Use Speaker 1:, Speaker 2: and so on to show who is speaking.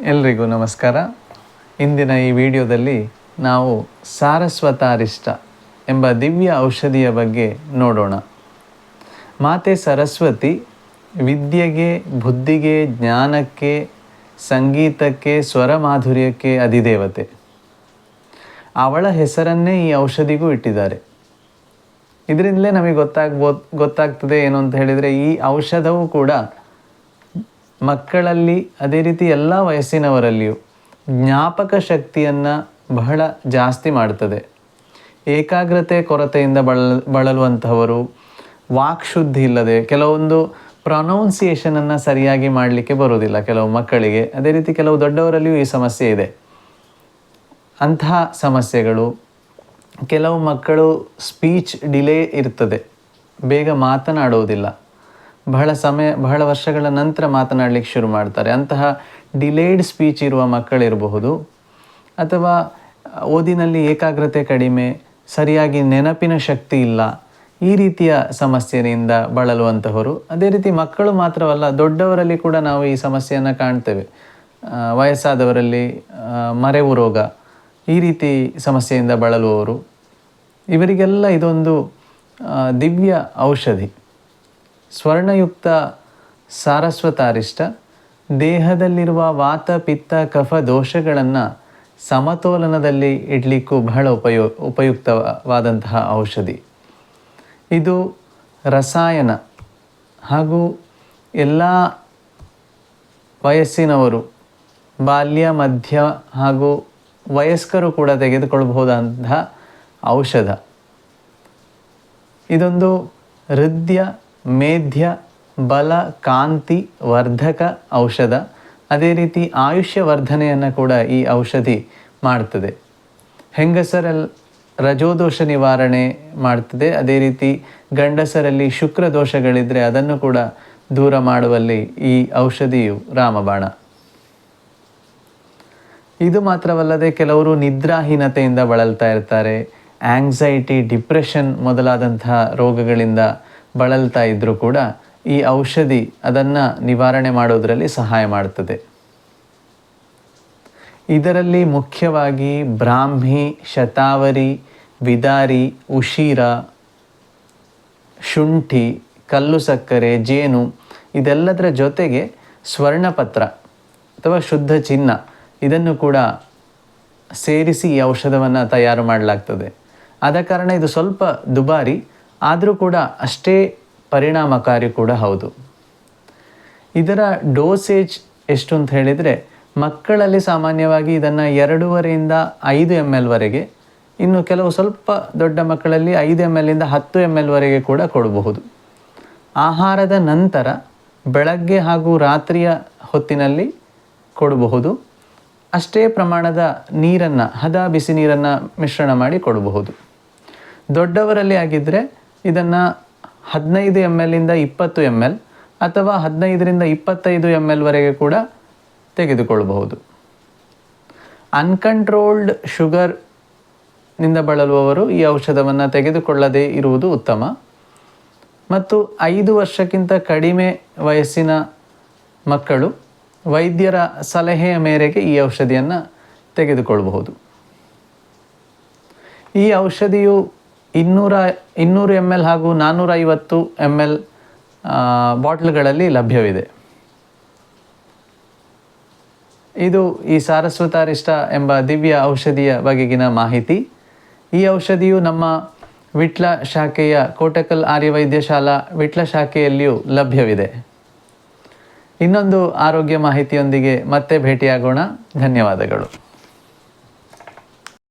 Speaker 1: ಎಲ್ರಿಗೂ ನಮಸ್ಕಾರ. ಇಂದಿನ ಈ ವಿಡಿಯೋದಲ್ಲಿ ನಾವು ಸಾರಸ್ವತಾರಿಷ್ಟ ಎಂಬ ದಿವ್ಯ ಔಷಧಿಯ ಬಗ್ಗೆ ನೋಡೋಣ. ಮಾತೆ ಸರಸ್ವತಿ ವಿದ್ಯೆಗೆ, ಬುದ್ಧಿಗೆ, ಜ್ಞಾನಕ್ಕೆ, ಸಂಗೀತಕ್ಕೆ, ಸ್ವರ ಮಾಧುರ್ಯಕ್ಕೆ ಅಧಿದೇವತೆ. ಅವಳ ಹೆಸರನ್ನೇ ಈ ಔಷಧಿಗೂ ಇಟ್ಟಿದ್ದಾರೆ. ಇದರಿಂದಲೇ ನಮಗೆ ಗೊತ್ತಾಗ್ಬೋ, ಗೊತ್ತಾಗ್ತದೆ ಏನು ಅಂತ ಹೇಳಿದರೆ ಈ ಔಷಧವು ಕೂಡ ಮಕ್ಕಳಲ್ಲಿ ಅದೇ ರೀತಿ ಎಲ್ಲ ವಯಸ್ಸಿನವರಲ್ಲಿಯೂ ಜ್ಞಾಪಕ ಶಕ್ತಿಯನ್ನು ಬಹಳ ಜಾಸ್ತಿ ಮಾಡ್ತದೆ. ಏಕಾಗ್ರತೆ, ಕೊರತೆಯಿಂದ ಬಳಲ್ ಬಳಲುವಂಥವರು ವಾಕ್ಶುದ್ಧಿ ಇಲ್ಲದೆ ಕೆಲವೊಂದು ಪ್ರೊನೌನ್ಸಿಯೇಷನನ್ನು ಸರಿಯಾಗಿ ಮಾಡಲಿಕ್ಕೆ ಬರೋದಿಲ್ಲ ಕೆಲವು ಮಕ್ಕಳಿಗೆ. ಅದೇ ರೀತಿ ಕೆಲವು ದೊಡ್ಡವರಲ್ಲಿಯೂ ಈ ಸಮಸ್ಯೆ ಇದೆ. ಅಂತಹ ಸಮಸ್ಯೆಗಳು ಕೆಲವು ಮಕ್ಕಳು ಸ್ಪೀಚ್ ಡಿಲೇ ಇರ್ತದೆ. ಬೇಗ ಮಾತನಾಡುವುದಿಲ್ಲ. ಬಹಳ ಸಮಯ, ಬಹಳ ವರ್ಷಗಳ ನಂತರ ಮಾತನಾಡಲಿಕ್ಕೆ ಶುರು ಮಾಡ್ತಾರೆ. ಅಂತಹ ಡಿಲೇಡ್ ಸ್ಪೀಚ್ ಇರುವ ಮಕ್ಕಳಿರಬಹುದು, ಅಥವಾ ಓದಿನಲ್ಲಿ ಏಕಾಗ್ರತೆ ಕಡಿಮೆ, ಸರಿಯಾಗಿ ನೆನಪಿನ ಶಕ್ತಿ ಇಲ್ಲ, ಈ ರೀತಿಯ ಸಮಸ್ಯೆಯಿಂದ ಬಳಲುವಂತಹವರು. ಅದೇ ರೀತಿ ಮಕ್ಕಳು ಮಾತ್ರವಲ್ಲ, ದೊಡ್ಡವರಲ್ಲಿ ಕೂಡ ನಾವು ಈ ಸಮಸ್ಯೆಯನ್ನು ಕಾಣ್ತೇವೆ. ವಯಸ್ಸಾದವರಲ್ಲಿ ಮರೆವು ರೋಗ, ಈ ರೀತಿ ಸಮಸ್ಯೆಯಿಂದ ಬಳಲುವವರು. ಇವರಿಗೆಲ್ಲ ಇದೊಂದು ದಿವ್ಯ ಔಷಧಿ. ಸ್ವರ್ಣಯುಕ್ತ ಸಾರಸ್ವತಾರಿಷ್ಟ, ದೇಹದಲ್ಲಿರುವ ವಾತ, ಪಿತ್ತ, ಕಫ ದೋಷಗಳನ್ನು ಸಮತೋಲನದಲ್ಲಿ ಇಡಲಿಕ್ಕೂ ಬಹಳ ಉಪಯೋ, ಉಪಯುಕ್ತವಾದಂತಹ ಔಷಧಿ. ಇದು ರಸಾಯನ ಹಾಗೂ ಎಲ್ಲ ವಯಸ್ಸಿನವರು, ಬಾಲ್ಯ, ಮಧ್ಯ ಹಾಗೂ ವಯಸ್ಕರು ಕೂಡ ತೆಗೆದುಕೊಳ್ಳಬಹುದಂತಹ ಔಷಧ. ಇದೊಂದು ಹೃದಯ ಮೇಧ್ಯ, ಬಲ, ಕಾಂತಿ, ವರ್ಧಕ, ಔಷಧ. ಅದೇ ರೀತಿ ಆಯುಷ್ಯ ವರ್ಧನೆಯನ್ನು ಕೂಡ ಈ ಔಷಧಿ ಮಾಡ್ತದೆ. ಹೆಂಗಸರಲ್ಲಿ ರಜೋದೋಷ ನಿವಾರಣೆ ಮಾಡ್ತದೆ. ಅದೇ ರೀತಿ ಗಂಡಸರಲ್ಲಿ ಶುಕ್ರ ದೋಷಗಳಿದ್ದರೆ ಅದನ್ನು ಕೂಡ ದೂರ ಮಾಡುವಲ್ಲಿ ಈ ಔಷಧಿಯು ರಾಮಬಾಣ. ಇದು ಮಾತ್ರವಲ್ಲದೆ ಕೆಲವರು ನಿದ್ರಾಹೀನತೆಯಿಂದ ಬಳಲ್ತಾ ಇರ್ತಾರೆ. ಆಂಗ್ಸೈಟಿ, ಡಿಪ್ರೆಷನ್ ಮೊದಲಾದಂತಹ ರೋಗಗಳಿಂದ ಬಳಲ್ತಾ ಇದ್ದರೂ ಕೂಡ ಈ ಔಷಧಿ ಅದನ್ನು ನಿವಾರಣೆ ಮಾಡೋದರಲ್ಲಿ ಸಹಾಯ ಮಾಡ್ತದೆ. ಇದರಲ್ಲಿ ಮುಖ್ಯವಾಗಿ ಬ್ರಾಹ್ಮಿ, ಶತಾವರಿ, ವಿದಾರಿ, ಉಶೀರ, ಶುಂಠಿ, ಕಲ್ಲು ಸಕ್ಕರೆ, ಜೇನು ಇದೆಲ್ಲದರ ಜೊತೆಗೆ ಸ್ವರ್ಣಪತ್ರ ಅಥವಾ ಶುದ್ಧ ಚಿನ್ನ ಇದನ್ನು ಕೂಡ ಸೇರಿಸಿ ಈ ಔಷಧವನ್ನು ತಯಾರು ಮಾಡಲಾಗ್ತದೆ. ಆದ ಕಾರಣ ಇದು ಸ್ವಲ್ಪ ದುಬಾರಿ. ಆದರೂ ಕೂಡ ಅಷ್ಟೇ ಪರಿಣಾಮಕಾರಿ ಕೂಡ ಹೌದು. ಇದರ ಡೋಸೇಜ್ ಎಷ್ಟು ಅಂತ ಹೇಳಿದರೆ, ಮಕ್ಕಳಲ್ಲಿ ಸಾಮಾನ್ಯವಾಗಿ ಇದನ್ನು ಎರಡೂವರೆಯಿಂದ ಐದು ಎಂ ಎಲ್ವರೆಗೆ ಇನ್ನು ಕೆಲವು ಸ್ವಲ್ಪ ದೊಡ್ಡ ಮಕ್ಕಳಲ್ಲಿ ಐದು ಎಂ ಎಲ್ಲಿಂದ ಹತ್ತು ಎಂ ಎಲ್ವರೆಗೆ ಕೂಡ ಕೊಡಬಹುದು. ಆಹಾರದ ನಂತರ ಬೆಳಗ್ಗೆ ಹಾಗೂ ರಾತ್ರಿಯ ಹೊತ್ತಿನಲ್ಲಿ ಕೊಡಬಹುದು. ಅಷ್ಟೇ ಪ್ರಮಾಣದ ನೀರನ್ನು, ಹದ ಬಿಸಿ ನೀರನ್ನು ಮಿಶ್ರಣ ಮಾಡಿ ಕೊಡಬಹುದು. ದೊಡ್ಡವರಲ್ಲಿ ಆಗಿದ್ದರೆ ಇದನ್ನು ಹದಿನೈದು ಎಂ ಎಲ್ಲಿಂದ ಇಪ್ಪತ್ತು ಎಂ ಎಲ್ ಅಥವಾ ಹದಿನೈದರಿಂದ ಇಪ್ಪತ್ತೈದು ಎಂ ಎಲ್ವರೆಗೆ ಕೂಡ ತೆಗೆದುಕೊಳ್ಳಬಹುದು. ಅನ್ಕಂಟ್ರೋಲ್ಡ್ ಶುಗರ್ನಿಂದ ಬಳಲುವವರು ಈ ಔಷಧವನ್ನು ತೆಗೆದುಕೊಳ್ಳದೇ ಇರುವುದು ಉತ್ತಮ. ಮತ್ತು ಐದು ವರ್ಷಕ್ಕಿಂತ ಕಡಿಮೆ ವಯಸ್ಸಿನ ಮಕ್ಕಳು ವೈದ್ಯರ ಸಲಹೆಯ ಮೇರೆಗೆ ಈ ಔಷಧಿಯನ್ನು ತೆಗೆದುಕೊಳ್ಳಬಹುದು. ಈ ಔಷಧಿಯು ಇನ್ನೂರ, ಇನ್ನೂರು ಎಂ ಎಲ್ ಹಾಗೂ ನಾನ್ನೂರ ಐವತ್ತು ಎಂ ಎಲ್ ಬಾಟ್ಲ್ಗಳಲ್ಲಿ ಲಭ್ಯವಿದೆ. ಇದು ಈ ಸಾರಸ್ವತಾರಿಷ್ಟ ಎಂಬ ದಿವ್ಯ ಔಷಧಿಯ ಬಗೆಗಿನ ಮಾಹಿತಿ. ಈ ಔಷಧಿಯು ನಮ್ಮ ವಿಟ್ಲ ಶಾಖೆಯ ಕೋಟಕಲ್ ಆರ್ಯವೈದ್ಯಶಾಲಾ ವಿಟ್ಲ ಶಾಖೆಯಲ್ಲಿಯೂ ಲಭ್ಯವಿದೆ. ಇನ್ನೊಂದು ಆರೋಗ್ಯ ಮಾಹಿತಿಯೊಂದಿಗೆ ಮತ್ತೆ ಭೇಟಿಯಾಗೋಣ. ಧನ್ಯವಾದಗಳು.